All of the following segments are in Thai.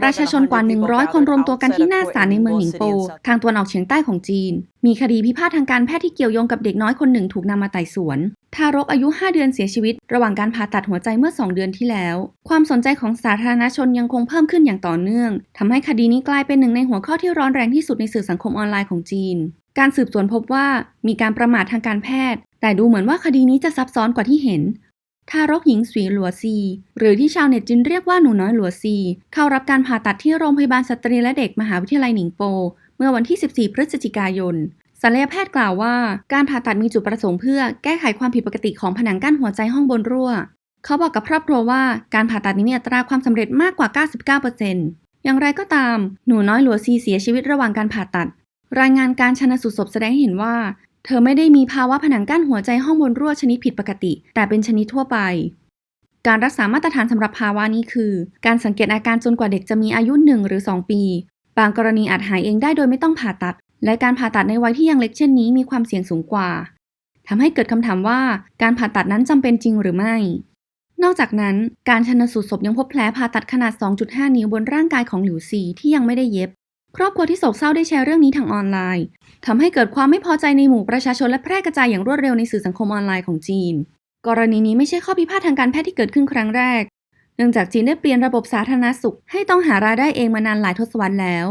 ประชาชนกว่า 100 คนรวมตัวกันที่หน้าศาลในเมืองหนิงโป ทางตะวันออกเฉียงใต้ของจีน มีคดีพิพาททางการแพทย์ที่เกี่ยวโยงกับเด็กน้อยคนหนึ่งถูกนำมาไต่สวน ทารกอายุ 5 เดือนเสียชีวิต ระหว่างการผ่าตัดหัวใจเมื่อ 2 เดือนที่แล้ว ความสนใจของสาธารณชนยังคงเพิ่มขึ้นอย่างต่อเนื่องทำให้คดีนี้กลายเป็นหนึ่งในหัวข้อที่ร้อนแรงที่สุดในสื่อสังคมออนไลน์ของจีน การสืบสวนพบว่ามีการประมาททางการแพทย์ แต่ดูเหมือนว่าคดีนี้จะซับซ้อนกว่าที่เห็น ทารกหญิงสวีหลัวซี หรือที่ชาวเน็ตจีนเรียกว่าหนูน้อยหลัวซี เข้ารับการผ่าตัดที่โรงพยาบาลสตรีและเด็กมหาวิทยาลัยหนิงโป เมื่อวันที่ 14 พฤศจิกายนศัลยแพทย์กล่าวว่า การผ่าตัดมีจุดประสงค์เพื่อแก้ไขความผิดปกติของผนังกั้นหัวใจห้องบนรั่ว เขาบอกกับครอบครัวว่าการผ่าตัดนี้มีอัตราความสำเร็จมากกว่า 99%อย่างไรก็ตาม หนูน้อยหลัวซีเสียชีวิตระหว่างการผ่าตัด รายงานการชนสูตรศพแสดงให้เห็นว่า เธอไม่ได้มีภาวะผนังกั้นหัวใจห้องบนรั่วชนิดผิดปกติ แต่เป็นชนิดทั่วไป การรักษามาตรฐานสำหรับภาวะนี้คือ การสังเกตอาการจนกว่าเด็กจะมีอายุ 1 หรือ 2 ปี บางกรณีอาจหายเองได้โดยไม่ต้องผ่าตัด และการผ่าตัดในวัยที่ยังเล็กเช่นนี้มีความเสี่ยงสูงกว่าทำให้เกิดคำถามว่าการผ่าตัดนั้นจำเป็นจริงหรือไม่ นอกจากนั้น การชันสูตรศพยังพบแผลผ่าตัดขนาด 2.5 นิ้วบนร่างกายของหลิวซีที่ยังไม่ได้เย็บ ครอบครัวที่โศกเศร้าได้แชร์เรื่องนี้ทางออนไลน์ทำให้เกิดความไม่พอใจในหมู่ประชาชนและแพร่กระจายอย่างรวดเร็วในสื่อสังคมออนไลน์ของจีน กรณีนี้ไม่ใช่ข้อพิพาททางการแพทย์ที่เกิดขึ้นครั้งแรก เนื่องจากจีนได้เปลี่ยนระบบสาธารณสุข ให้ต้องหารายได้เองมานานหลายทศวรรษแล้ว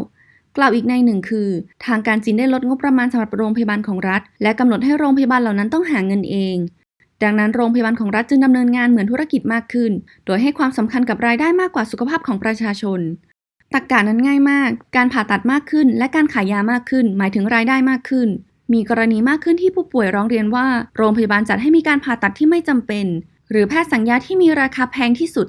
กล่าวอีกในหนึ่งคือ ทางการจีนได้ลดงบประมาณสำหรับโรงพยาบาลของรัฐ และกำหนดให้โรงพยาบาลเหล่านั้นต้องหาเงินเอง ดังนั้นโรงพยาบาลของรัฐจึงดำเนินงานเหมือนธุรกิจมากขึ้น โดยให้ความสำคัญกับรายได้มากกว่าสุขภาพของประชาชน ตรกกะนั้นง่ายมาก การผ่าตัดมากขึ้น และการขายยามากขึ้น หมายถึงรายได้มากขึ้น มีกรณีมากขึ้นที่ผู้ป่วยร้องเรียนว่า โรงพยาบาลจัดให้มีการผ่าตัดที่ไม่จำเป็น หรือแพทย์สัญญาที่มีราคาแพงที่สุด